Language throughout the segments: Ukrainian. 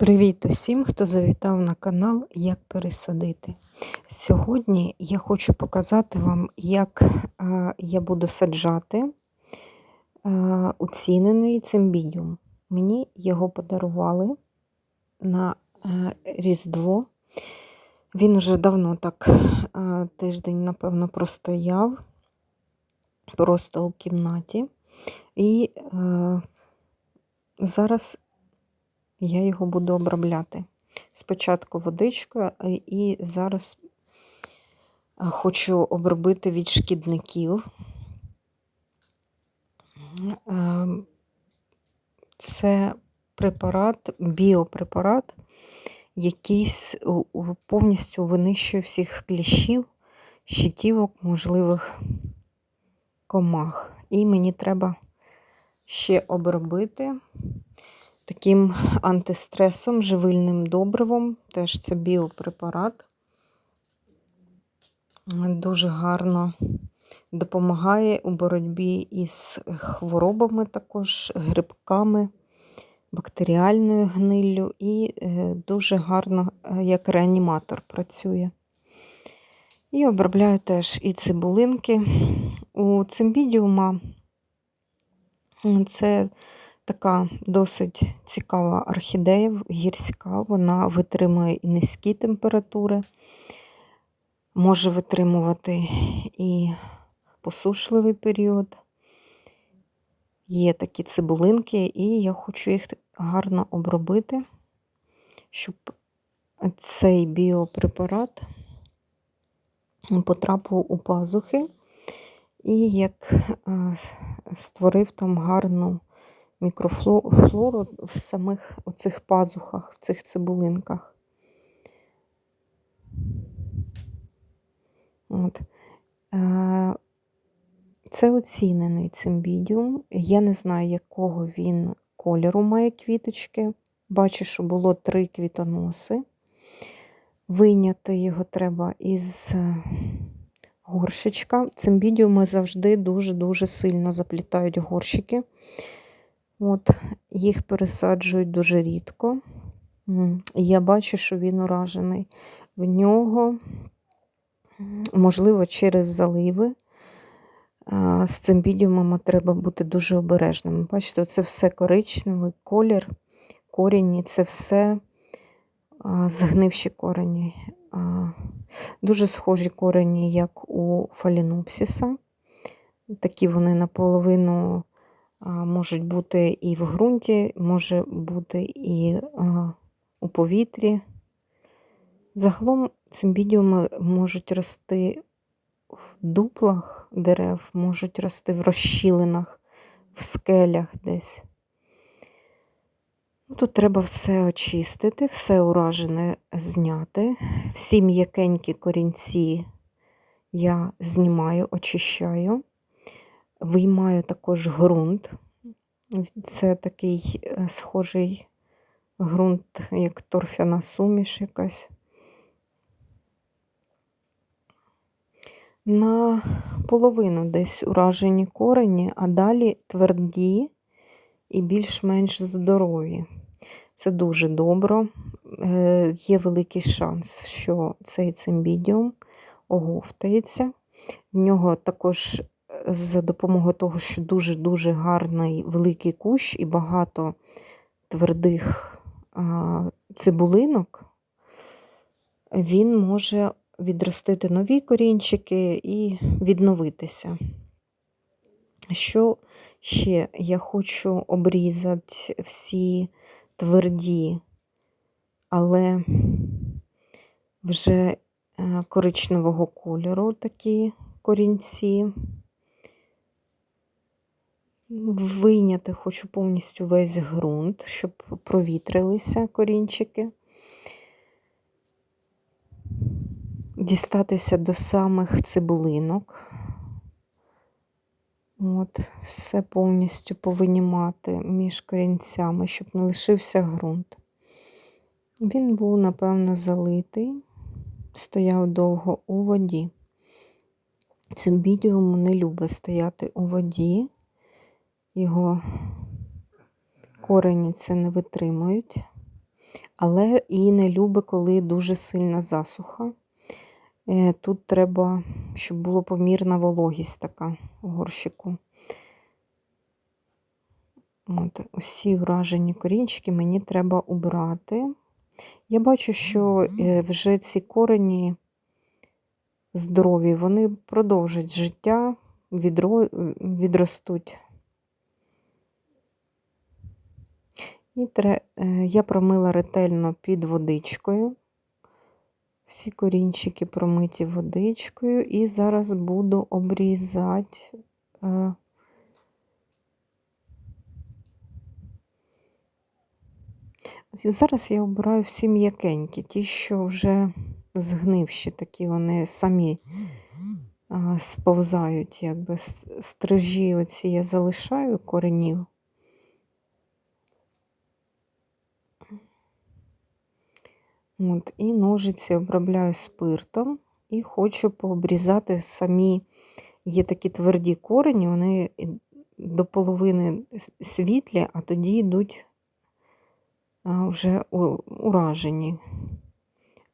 Привіт усім, хто завітав на канал Як пересадити. Сьогодні я хочу показати вам, як е, я буду саджати е, оцінений цимбідіум. Мені його подарували на е, Різдво. Він уже давно так тиждень, напевно, простояв, просто у кімнаті. І зараз я його буду обробляти. Спочатку водичкою, і зараз хочу обробити від шкідників. Ем, це препарат, біопрепарат, який повністю винищує всіх кліщів, щитівок, можливих комах. І мені треба ще обробити таким антистресом, живильним добривом. Теж це біопрепарат. Дуже гарно допомагає у боротьбі із хворобами, також грибками, бактеріальною гниллю і е, дуже гарно, е, як реаніматор працює. І обробляю теж і цибулинки. У цимбідіума це Така досить цікава орхідея, гірська, вона витримує і низькі температури, може витримувати і посушливий період. Є такі цибулинки, і я хочу їх гарно обробити, щоб цей біопрепарат потрапив у пазухи і як е, створив там гарну мікрофлору в самих оцих пазухах, в цих цибулинках. От. Е, це оцінений цимбідіум. Я не знаю, якого він кольору має квіточки. Бачу, що було три квітоноси. Вийняти його треба із горшечка. Цимбідіуми завжди дуже-дуже сильно заплітають горщики. От, Їх пересаджують дуже рідко. Я бачу, що він уражений. В нього, можливо, через заливи. З цим бідіумом треба бути дуже обережним. Бачите, це все коричневий колір, корінні, це все згнивші корені. Дуже схожі корені, як у фалінопсіса. Такі вони наполовину можуть бути і в ґрунті, може бути і у повітрі. Загалом цимбідіуми можуть рости в дуплах дерев, можуть рости в розщілинах, в скелях десь. Ну, тут треба все очистити, все уражене зняти. Всі м'якенькі корінці я знімаю, очищаю. Виймаю також ґрунт. Це такий е, схожий ґрунт, як торфяна суміш якась. На половину десь уражені корені, а далі тверді і більш-менш здорові. Це дуже добре. Е, є великий шанс, що цей цимбідіум оговтається. В нього також за допомогою того, що дуже-дуже гарний великий кущ і багато твердих цибулинок, він може відростити нові корінчики і відновитися. Що ще я хочу обрізати всі тверді, але вже е, коричневого кольору такі корінці. Вийняти хочу повністю весь ґрунт, щоб провітрилися корінчики, дістатися до самих цибулинок. От, Все повністю повинімати між корінцями, щоб не лишився ґрунт. Він був, напевно, залитий, стояв довго у воді. Цим відео не любить стояти у воді його корені це не витримують. але і не любить, коли дуже сильна засуха. Е, Тут треба, щоб була помірна вологість така в горщику. От, Усі вражені корінчики мені треба убрати. Я бачу, що е, вже ці корені здорові, вони продовжать життя, відро... відростуть. І е, я промила ретельно під водичкою. Всі корінчики промиті водичкою, і зараз буду обрізати. е, Зараз я обираю всі м'якенькі, ті, що вже згнивші, такі вони самі сповзають, якби стрижі оці я залишаю коренів. От, і ножиці обробляю спиртом і хочу пообрізати самі. Є такі тверді корені, вони до половини світлі, а тоді йдуть вже уражені.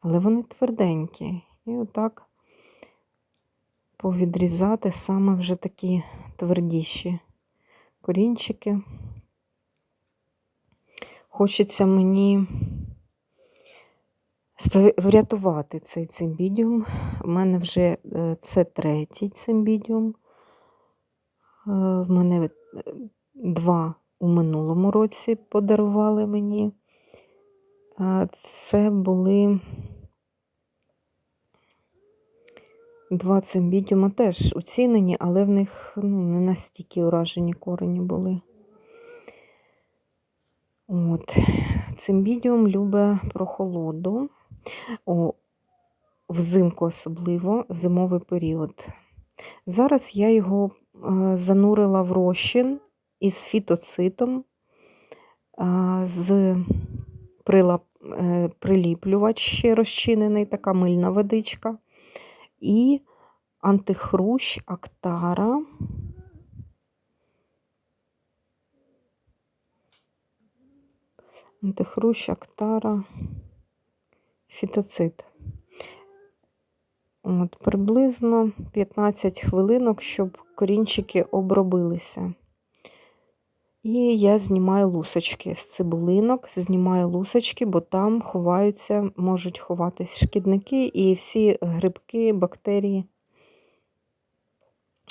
Але вони тверденькі. І отак повідрізати саме вже такі твердіші корінчики. Хочеться мені врятувати цей цимбідіум. У мене вже е, це третій цимбідіум. Е, В мене е, два у минулому році подарували мені. Це були два цимбідіума теж оцінені, але в них ну, не настільки уражені корені були. От. Цимбідіум любить прохолоду, взимку особливо, зимовий період. Зараз я його е, занурила в розчин із фітоцитом, е, з прилап, е, приліплювач ще розчинений, така мильна водичка, і антихрущ Актара. Антихрущ Актара, фітоцит. От, приблизно 15 хвилинок, щоб корінчики обробилися. І я знімаю лусочки з цибулинок, знімаю лусочки, бо там ховаються, можуть ховатись шкідники і всі грибки, бактерії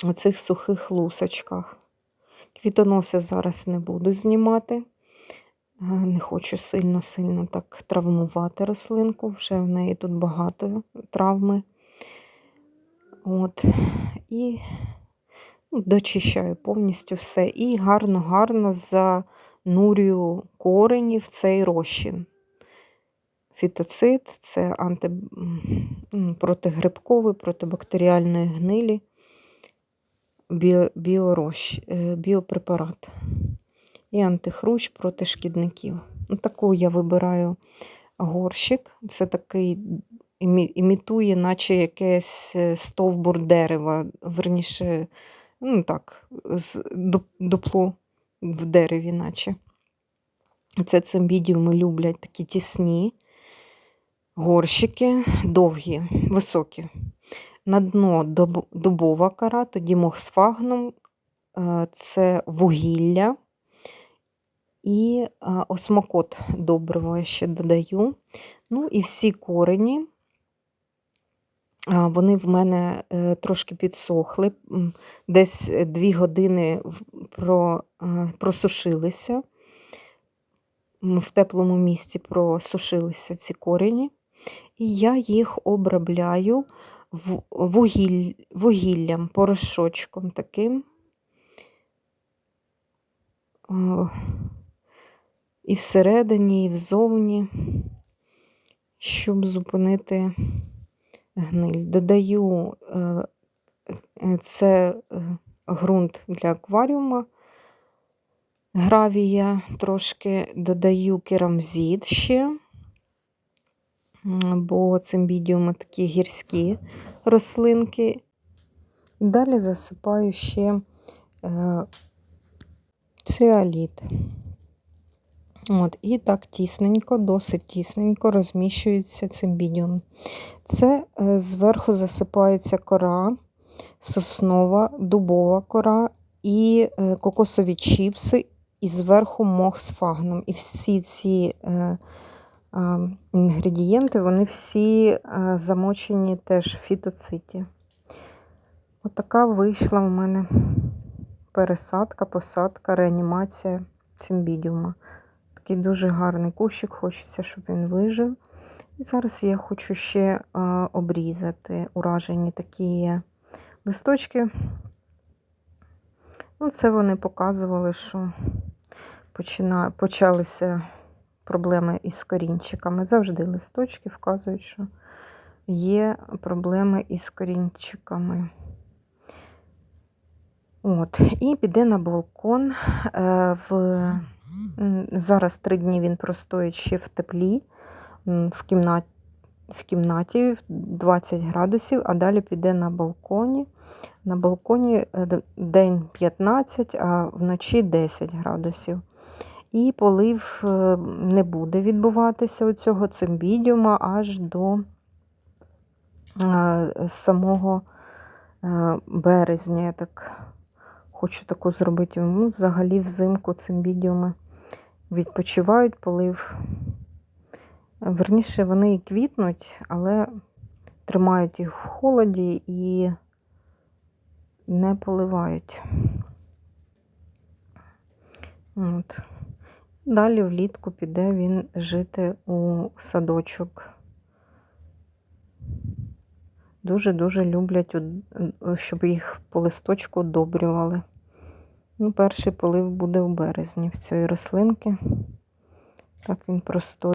у цих сухих лусочках. Квітоноси зараз не буду знімати. Е, Не хочу сильно-сильно так травмувати рослинку, вже в неї тут багато травми. От. І ну, дочищаю повністю все. І гарно-гарно занурюю корені в цей розчин. Фітоцит це анти... протигрибковий, протибактеріальної гнилі, біо... І антихрущ проти шкідників. Таку я вибираю горщик. Це такий імітує, наче якийсь е, стовбур дерева, верніше, ну так, дупло в дереві, наче. Це цимбідіуми люблять такі тісні горщики, довгі, високі. На дно дубова кора, тоді мохсфагнум, е, це вугілля і е, осмокот доброго я ще додаю. Ну і всі корені, вони в мене е, трошки підсохли, десь 2 години про, е, просушилися. В теплому місці просушилися ці корені, і я їх обробляю вугіль, вугіллям, порошочком таким. І всередині, і взовні, щоб зупинити гниль. Додаю е, е, це е, ґрунт для акваріума, гравія, трошки додаю керамзит ще, бо цимбідіуми такі гірські рослинки. Далі засипаю ще циаліт. От, і так тісненько, досить тісненько розміщується цимбідіум. Це е, зверху засипається кора, соснова, дубова кора і е, кокосові чіпси, і зверху мох з фагном. І всі ці е, е, інгредієнти, вони всі е, замочені теж в фітоциті. Отака вийшла в мене пересадка, посадка, реанімація цимбідіума. Такий дуже гарний кущик, хочеться, щоб він вижив. І зараз я хочу ще е, обрізати уражені такі листочки. Ну, це вони показували, що почина... почалися проблеми із корінчиками. Завжди листочки вказують, що є проблеми із корінчиками. От, і піде на балкон. Е, в... Зараз три дні він простоїть ще в теплі, в кімнаті, в кімнаті 20 градусів, а далі піде на балконі. На балконі е, день 15, а вночі 10 градусів. І полив е, не буде відбуватися у цього цимбідіума аж до е, самого березня. Я так хочу таку зробити. Взагалі взимку цимбідіуми відпочивають, полив. Верніше, вони і квітнуть, але тримають їх в холоді і не поливають. От. Далі влітку піде він жити у садочок. Дуже-дуже люблять, щоб їх по листочку одобрювали. Ну, перший полив буде в березні в цієї рослинки. Так він простоїть.